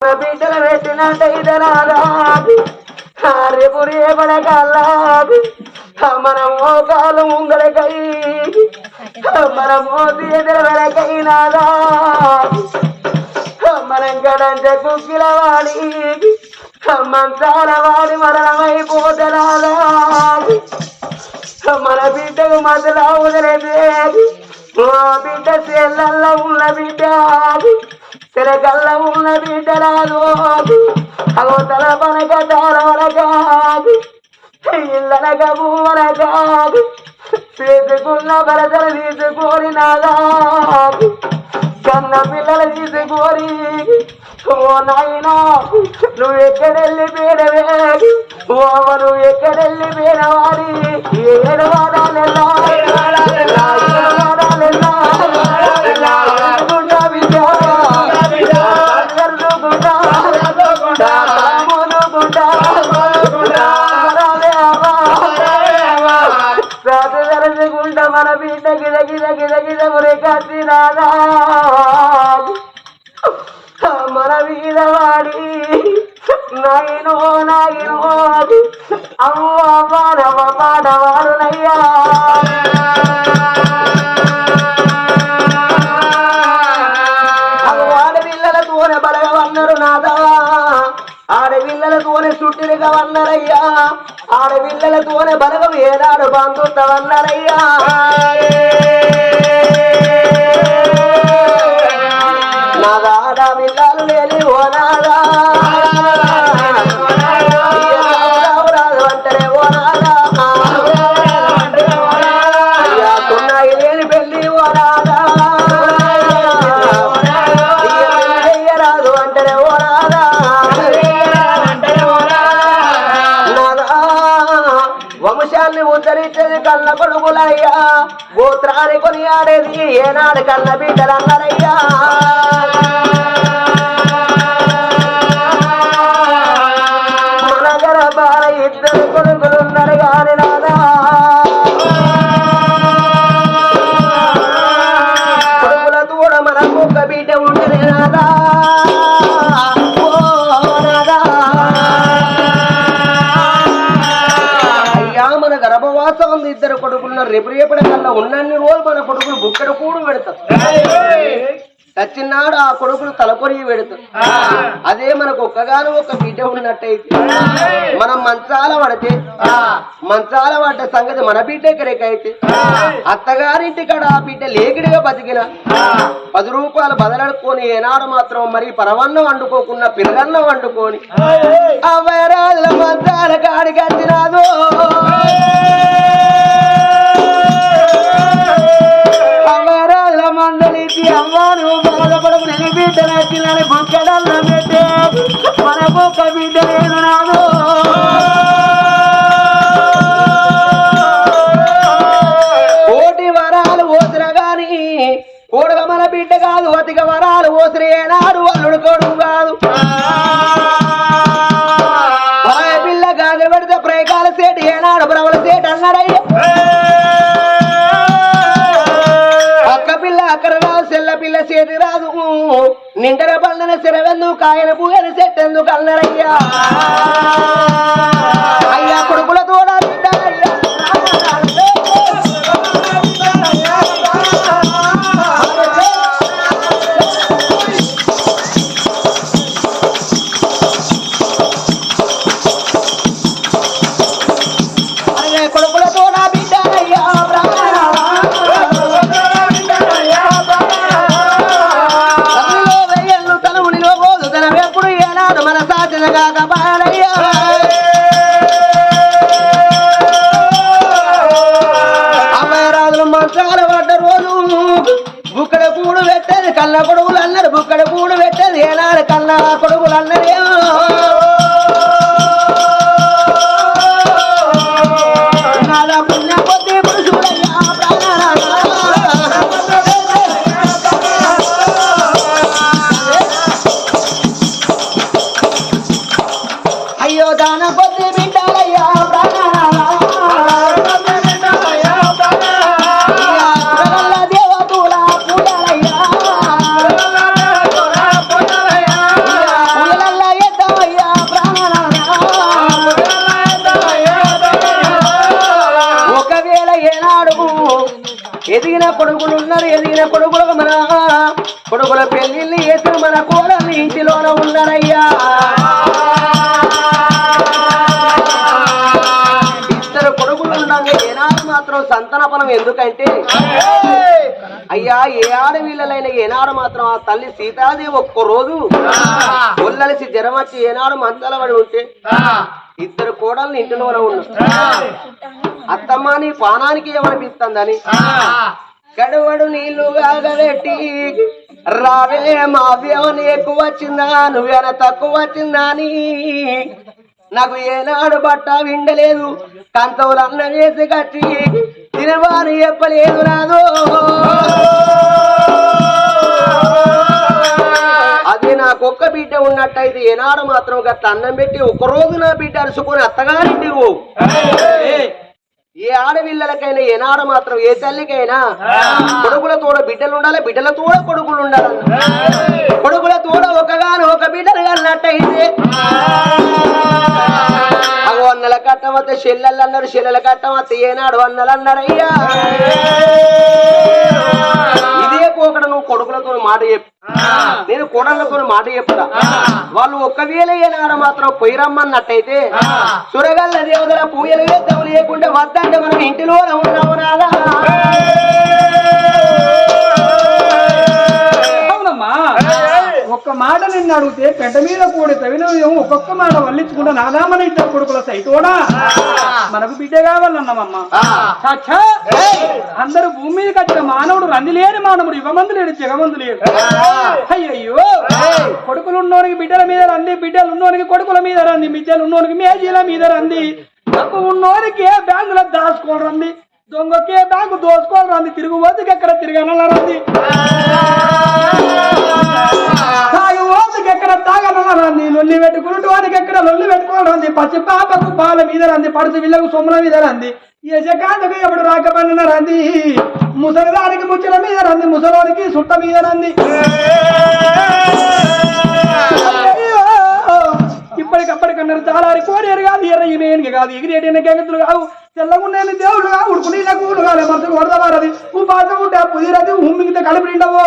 బిడ్డలు పెట్టినట్టు ఇదనాదా రేపు రేపడగల్లాది మన మోకాలు ముంగలకై మన మోతి ఎదురు వెనకైనాదా మనం గడంత కుక్కిల మంచాల వాడి మరణమైపోతరాదా మన బిడ్డకు మధ్యలో వదిలేదే మా బిడ్డ సెల్లల్లో ఉన్న బిడ్డ తెరగల్ల ఉన్న బిడ్డ రాదు అగో తల పనక మన బిడ్డ గిద గిద గిద గిద మురే కట్టినాదా మన మీద వాడి. నాయనో నాయనో అవ్వ వాడవ పాడవాడునయ్యా అవి ఏనాడు బంధుత్వన్నారయ్యా నాదా ఏనాడు కన్న బిడ్డలన్నారయ్యా ఇద్దరు రేపు రేపటికల్లా ఉన్నన్ని రోజులు మన కొడుకులు బుక్కడు కూడు పెడతారు. చచ్చినాడు ఆ కొడుకులు తలకొరిగి పెడతారు. అదే మనకు ఒక్కగాను ఒక బిడ్డ ఉన్నట్టయితే మనం మంచాల పడితే మంచాల పడ్డ సంగతి మన బిడ్డ ఎక్కడికైతే అత్తగారింటి కాడ ఆ బిడ్డ లేకిడిగా బతికిన పది రూపాయలు బదలడుకొని ఏనాడు మాత్రం మరి పరవన్నం వండుకోకున్న పిల్లగన్నం వండుకొని అవ్వయ మంచాల కాడికి వచ్చినాదు. బాధపడకు నేను బుక్కడల్ల పెట్టే మన బుక్క బిడ్డ లేదు నాదు కోటి వరాలు ఓసిన గాని కోడగ మన బిడ్డ కాదు అతిక వరాలు ఓసిన ఏనాడు అల్లుడు కొడుకు కాదు. నిండర పండన సిరవెందు కాయన పూయన చెట్టెందుకు అన్నారయ్యా కళ్ళ కొడుకులు అన్నారు. బుక్కడ కూడు పెట్టేది ఏనాడు కళ్ళ కొడుకులు అన్నదే ఎదిగిన కొడుకులు మన కొడుకుల పెళ్ళిళ్ళు చేసిన మన కోడలు ఇంటిలోన ఉన్నారయ్యా. ఇద్దరు కొడుకులు ఉండగా ఏనాడు మాత్రం సంతానపనం ఎందుకంటే? అయ్యా ఏ ఆడవిల్లలైన ఏనాడు మాత్రం ఆ తల్లి సీతాదేవి ఒక్క రోజు ఒల్లలిసి జ్వరం వచ్చి ఏనాడు మంచాల పడి ఉంటే ఇద్దరు కోడల్ని ఇంటిలోనే ఉన్నారు అత్తమ్మ నీ పానానికి ఏమనిపిస్తుందని? గడవడు నీళ్ళు కాగబెట్టి రావే మా వ్యవని ఎక్కువ వచ్చిందా నువ్వేనా తక్కువ వచ్చిందా అని. నాకు ఏనాడు బట్ట విండలేదు కంతవులు అన్న వేసి కట్టి. తినవాని చెప్పలేదు నాదో. అదే నాకు ఒక్క బిడ్డ ఉన్నట్టయితే ఏనాడు మాత్రం గట్ల అన్నం పెట్టి ఒకరోజు నా బిడ్డ అరుచుకొని అత్తగారింటికి పోవు ఏ ఆడపిల్లలకైనా ఏనాడు మాత్రం ఏ తల్లికైనా కొడుకుల తోడ బిడ్డలు ఉండాలి బిడ్డల తోడ కొడుకులు ఉండాలి కొడుకుల తోడ ఒకగాను ఒక బిడ్డలు కన్నట్టయితే చెల్లెళ్ళు అన్నారు చెల్లెల అత్త ఏనాడు అన్నలు అన్నారయ్యా ఇదే పోకడ నువ్వు కొడుకులతో మాట చెప్పు. నేను కోడళ్ళతో మాట చెప్తా. వాళ్ళు ఒక్కవేళ ఏనాడు మాత్రం పొయ్యి రమ్మన్నట్టయితే సురగల్ల దేవతల పూయలు వేద్దాం లేకుంటే వద్దంటే మనం ఇంటిలో ఉన్నాము నాదా. ఒక్క మాట నిన్ను అడిగితే పెద్ద మీద కూడి తవినయం ఒక్కొక్క మాట వల్లించుకుంటా నాదా మన ఇద్దరు కొడుకుల సైతోడా మనకు బిడ్డ కావాలన్నామమ్మా. అందరూ భూమి మీదకి వచ్చిన మానవుడు రంది లేని మానవుడు ఇవ్వమంది లేడు జగమందు లేడు. అయ్యయ్యో! కొడుకులు ఉన్నోనికి బిడ్డల మీద రంది బిడ్డలు ఉన్నోనికి కొడుకుల మీద రంది బిడ్డలు ఉన్నోనికి మేజీల మీద రంది. డబ్బు ఉన్నోనికి ఏ బ్యాంకులో దాచుకోవాలి రంది దొంగకే బ్యాంకు దోసుకోవాలి రంది తిరుగు వద్దకు ఎక్కడ తిరగనల రంది. ఓటుకి నీ లొల్లి పెట్టుకున్నట్టు వానికి ఎక్కడ లొల్లి పెట్టుకోవడం పచ్చి పాపకు పాల మీద రంది పడుచు విల్లకు సొమ్ముల మీద రంది. యజకాంతకు ఎప్పుడు రాకపోయిన రంది? ముసలిదానికి ముచ్చల మీద రంది ముసలోనికి సుట్ట మీద రంది. ఇప్పటికప్పటికన్నారు చాలా కోరేరు కాదు ఎర్ర ఇమేనికి కాదు ఎగిరేటైన గెగతులు కావు తెల్లగుండేని దేవుడు కావు ఉడుకుని ఇలా కూడు కాదు మనసుకు వరదవారది ఉపాసం ఉంటే పుదిరది ఉమ్మిగితే కడుపు నిండవు.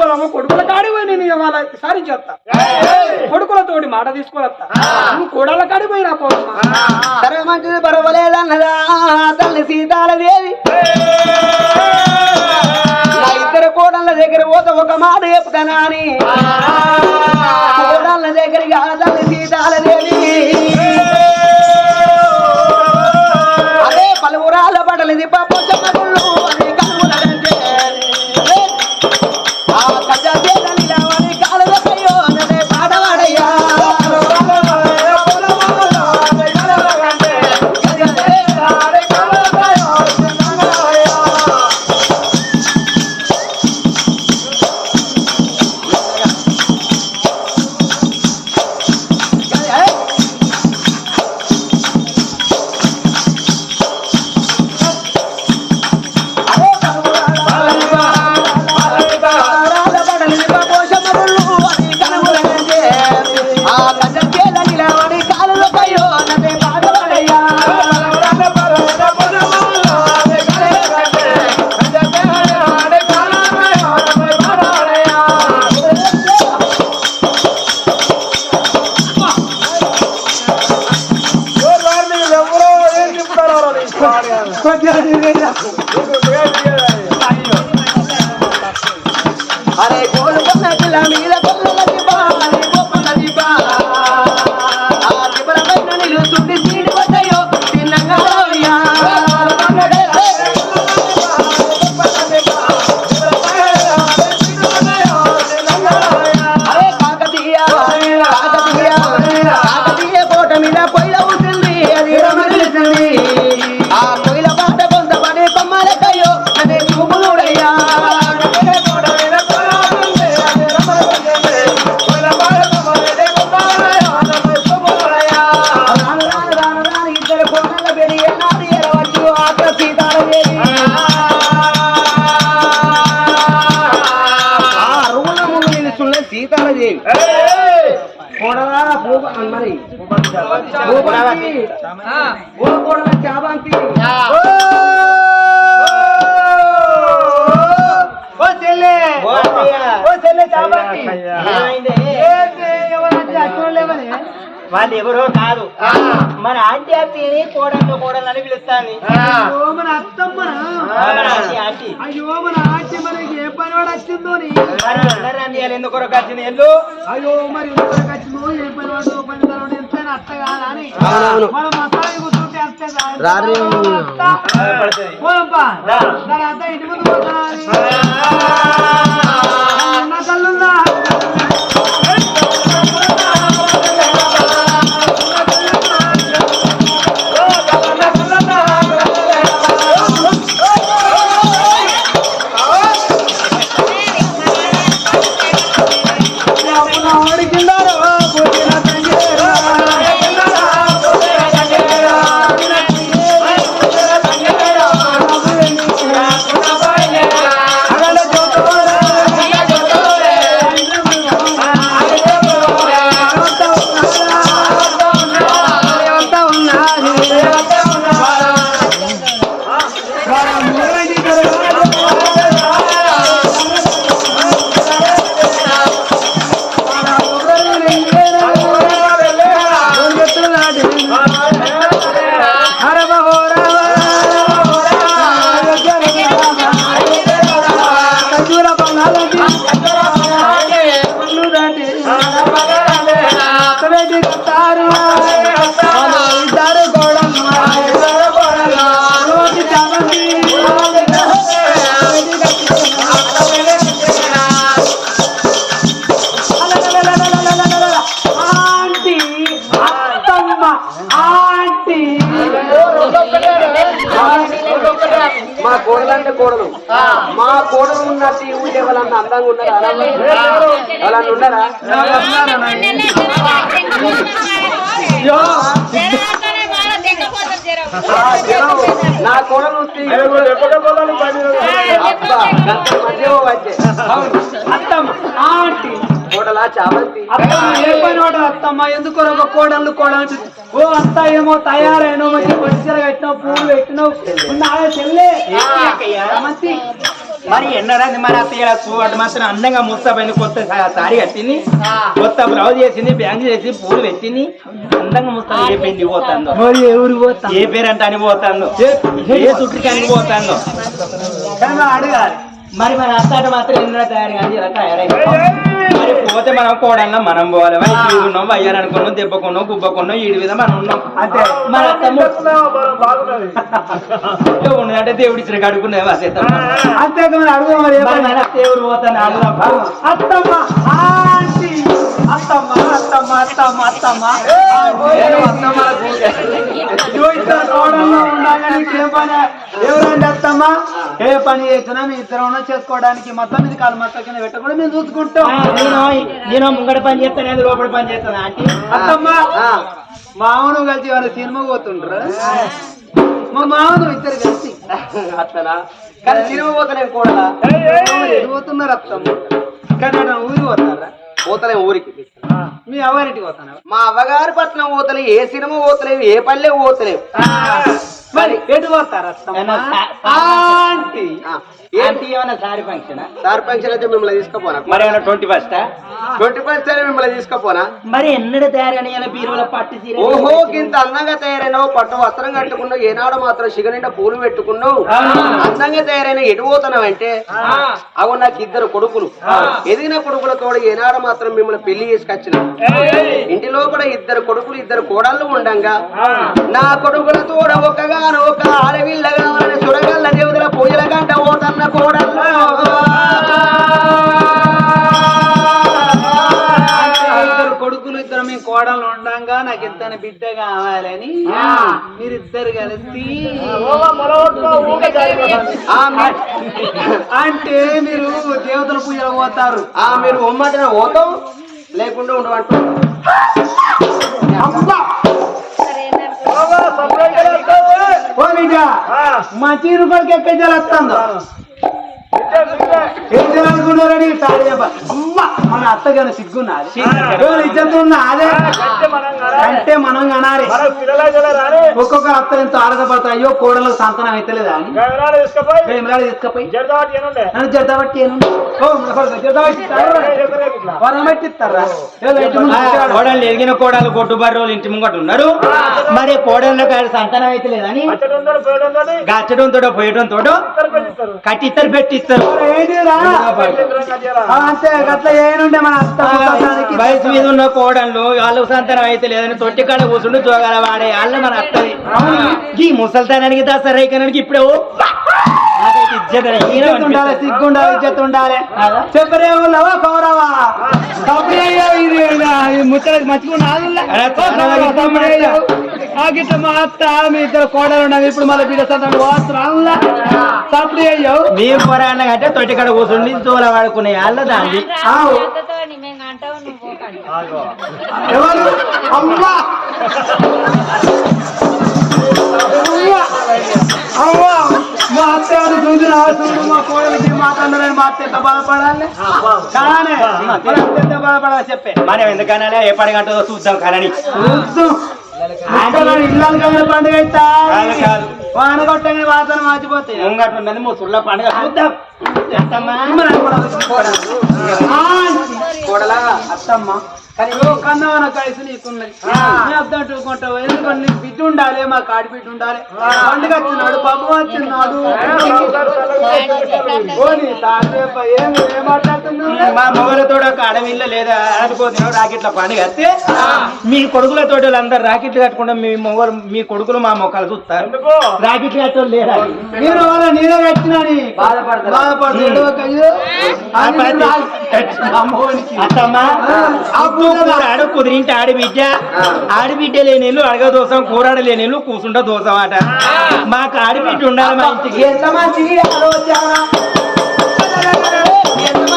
బామో కొడుకుల కాడి పోయి నేను ఇవాళ సారి చేస్తా. కొడుకులతోటి మాట తీసుకురత్తా నువ్వు కోడళ్ళ కాడి పోయినా పోవమ్మా సరే మంచిది పర్వాలేదన్నదా? తల్లి సీతాలదేవి. కోడళ్ళ దగ్గర పోతే ఒక మాట చెప్తానా అని? కోడళ్ళ దగ్గరికి ఆ తల్లి సీతాలదేవి అదే పలువురాల పడలు ఇది పాప 快点！快点我可不要 ఓ కోడల చాబంతి ఓ చెల్లె. ఓ అత్తయ్య. ఓ చెల్లె చాబంతి ఏంటి ఎవరంటే అచ్చోళ్ళేమని వాళ్ళు ఎవరో కాదు. మన ఆంటీ అత్తని కోడలు కోడలు అని పిలుస్తాను అయ్యో మన ఆంటీ ఆంటీ. అయ్యో మన ఆంటీ మనకి ఏ పని వాడు వచ్చిందో ఎందుకు కొరకు వచ్చింది? ఎల్లు అయ్యో మరి ఇంతవరకు పని వాడు పని తరవాడు ఎంతైనా అత్త కాదా అని. మనం మసాలా కూర్చుంటే అంతే కాదు. రారే. అత్త. పోదాంపా. దాని అత్త ఇంటి ముందు అందంగా ఉన్నారా? ఉన్నారా? నా కోడలు కోడలా? చామంతి. అత్తమ్మ ఎందుకు ఒక కోడళ్ళు కోడలు ఓ అత్త ఏమో తయారైన మంచి పచ్చిర కట్టినావు పూలు పెట్టినావు. చెల్లె. మంచి మరి ఎన్నరాది మరి అత్తయ్య చూడు మాత్రం అందంగా ముస్తాబైన కొత్త సారీ కట్టింది. కొత్త బ్లౌజ్ చేసింది బ్యాంగ్ చేసి పూలు పెట్టింది. అందంగా ముస్తాబ్ ఏ పెళ్ళి పోతాందో? మరి ఎవరు పోతా ఏ పేరు అంటే అని పోతాందో? ఏ చుట్టుకి అని పోతాందో? అడగాలి మరి మన అత్తాట మాత్రం ఎన్నో తయారు కానీ ఇలా తయారై మరి పోతే మనం కోడల్లో మనం పోవాలి. వయసు ఉన్నాం వయ్యారు అనుకున్నాం దెబ్బకున్నాం గుబ్బకున్నాం ఈడి మీద మనం ఉన్నాం. అంతే. మన ఉన్నదంటే దేవుడి ఇచ్చిన కడుకునే వాసేస్తాం అంతే అడుగు మరి ఎవరు పోతాను అడుగుదాం అత్తమ్మ అత్తమ్మ అత్తమ్మ అత్తమ్మ. ఎవరండి అత్తమ్మ? ఏ పని చేసినా మీ ఇద్దరు ఉన్న చేసుకోవడానికి మొత్తం ఇది కాలు మొత్తం కింద పెట్టకుండా మేము చూసుకుంటాం. నేను ముంగడ పని చేస్తాను లోపల పని చేస్తాను ఆంటీ. అత్తమ్మ! ఆ, మామను కలిసి వాళ్ళ సినిమా పోతుండ్రు. మా మామను ఇద్దరు కలిసి. అట్లనా? కానీ సినిమా పోతలేం కోడలా ఎటు పోతున్నారు అత్తమ్మ? కానీ అటు ఊరికి పోతారా? పోతలేం ఊరికి. మీ అవ్వారింటికి పోతారా మా అవ్వగారి పట్నం పోతలేవు ఏ సినిమా పోతలేవు ఏ పల్లె పోతలేవు. మరి ఎటు పోతారు అత్తమ్మ ఏమన్నా సా- ఆంటీ ఆ, ఏ ఆంటీ ఏమన్నా సారీ ఫంక్షన్ సర్పంచ్ అయితే మిమ్మల్ని తీసుకుపోనా? మరి ఏమన్నా ట్వంటీ ఫస్ట్? ట్వంటీ ఫస్ట్ అయితే మిమ్మల్ని తీసుకుపోనా? మరి ఎన్నడ తయారు కానీ ఇలా బీరువుల పట్టు చీర ఓహో ఇంత అందంగా తయారైనావు. పట్టు వస్త్రం కట్టుకున్నావు. ఏనాడు మాత్రం సిగనిండా పూలు పెట్టుకున్నావు. అందంగా తయారైన ఎటు పోతున్నావు అంటే అవు నాకు ఇద్దరు కొడుకులు. ఎదిగిన కొడుకులతో ఏనాడు మాత్రం మిమ్మల్ని పెళ్ళి చేసుకొచ్చిన ఇంటిలో కూడా ఇద్దరు కొడుకులు ఇద్దరు కోడళ్ళు ఉండంగా. నా కొడుకులతో ఒకగాను ఒక ఆడవిల్లగా సురగల్ల గంట ఓతన్న ఇద్దరు కొడుకులు ఇద్దరు మీ కోడలు ఉండంగా నాకు ఇద్దరు బిడ్డ కావాలని. మీరిద్దరు కలిసి అంటే మీరు దేవతల పూజలు పోతారు. ఆ, మీరు ఉమ్మటిన పోతాం లేకుండా ఉండమంటాం ఓ బిడ్డ మా చీరు కొడుకు ఎక్కడ జరుగుతుందో ఏం అమ్మ మన అత్తగాని సిగ్గున్నది ఇజ్జతున్నా అదే. అంటే మనం కనాలి ఒక్కొక్క అత్త ఎంత ఆడదపడతా అయ్యో కోడలకు సంతానం అయితలేదా అని. తీసుకపోయి? నన్ను జడబట్టి. కోడలు ఎదిగిన కోడలు కొట్టు బర్రోలు ఇంటి ముంగట ఉన్నారు. మరి కోడళ్ళ కాడ సంతానం అయితే లేదని గచ్చడం తోడో పోయడం తోడో కట్టి ఇద్దరు పెట్టి ఇస్తారు ఏంటిరా? ఆ, అంతే గట్ల ఏనుండే మన. వయసు మీద ఉన్న కోడళ్ళు వాళ్ళకు సంతానం అయితే లేదని తొట్టి కాడ కూర్చుండి జోగాల వాడే వాళ్ళ మన అత్తది. ఈ ముసల్తానానికి దసరైకనానికి ఇప్పుడే ఉండాలి అనిపిస్తుంది. సిగ్గు ఉండాలి ఇజ్జత్ ఉండాలి? చెప్పరే ఉన్నావా కౌరవా ముచ్చలకి మంచిగా ఆగిట్ట మా అత్త మీ ఇద్దరు కోడలు ఉన్నాం. ఇప్పుడు మళ్ళీ బిడ్డ సంతానం వాస్తరా తప్పుడే అయ్యావు మేము పోరాడిన కంటే తొట్టి కాడ కూర్చుండి జోల వాడుకునే వాళ్ళ దాన్ని. ఎవరు? అమ్మా. మా అత్త ఎవరు మా కోడలికి మా తండ్రి మా అత్త ఎంత బాధపడాలి? చాలానే. మా అత్త ఎంత బాధపడాలి చెప్పే. మనం ఎందుకన్నా ఏ పడి గంటదో చూద్దాం కానని. చూస్తూ పండుగ వాసన మార్చిపోతాయి ముంగట ఉన్నది పండుగ. చూద్దాం? కోడలా. అత్తమ్మ. కన్నవన కలిసి నీకున్నది. అర్థం చూసుకుంటావు ఎందుకంటే నీకు బిడ్డ ఉండాలి మా కాడి బిడ్డ ఉండాలి. పండుగ వచ్చినాడు పప్పు వచ్చినాడు. పోనీ మా మొగలతో ఒక అడవిల్ల లేదా? అనుకోతున్నావు రాకెట్ల వస్తే మీ కొడుకులతో అందరు రాకెట్లు కట్టుకుంటాం మీ మొగలు మీ కొడుకులు మా మొక్కలు చూస్తారు. రాకెట్లు కట్టడం లేదా వాళ్ళ నేనే కట్టినని బాధపడతా బాధపడుతుంటే ఒక అయ్యో అది రాజు- అమ్మోనికి. అత్తమ్మా. అప్పు కూరాడు కుదిరింటి ఆడిబిడ్డ ఆడిబిడ్డ లేనిళ్ళు అడగ దోసం కూరాడ లేనిళ్ళు కూసుంట దోసం అట మాకు ఆడిబిడ్డ ఉండాలి మా ఇంటికి. ఎంత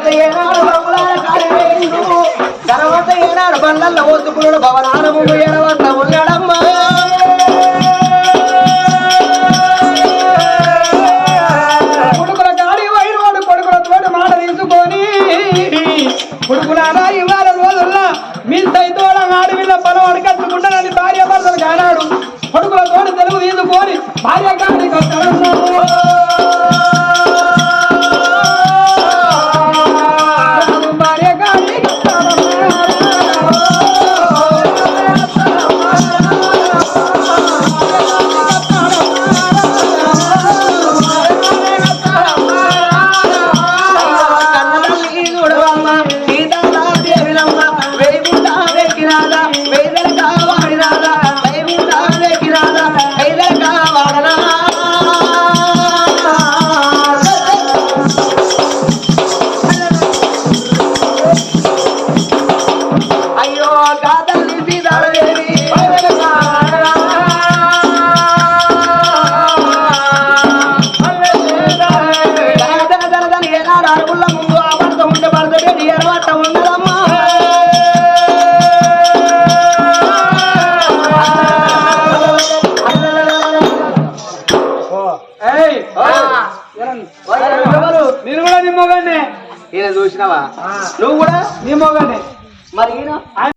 భగవత ఏనాడు బంగుళాల కాలివేయిండు తర్వాత ఏనాడు బండల్లో ఓసుకున్నాడు భవనాల ముందు ఎడవంత ఉన్నాడమ్మా కూడా నీ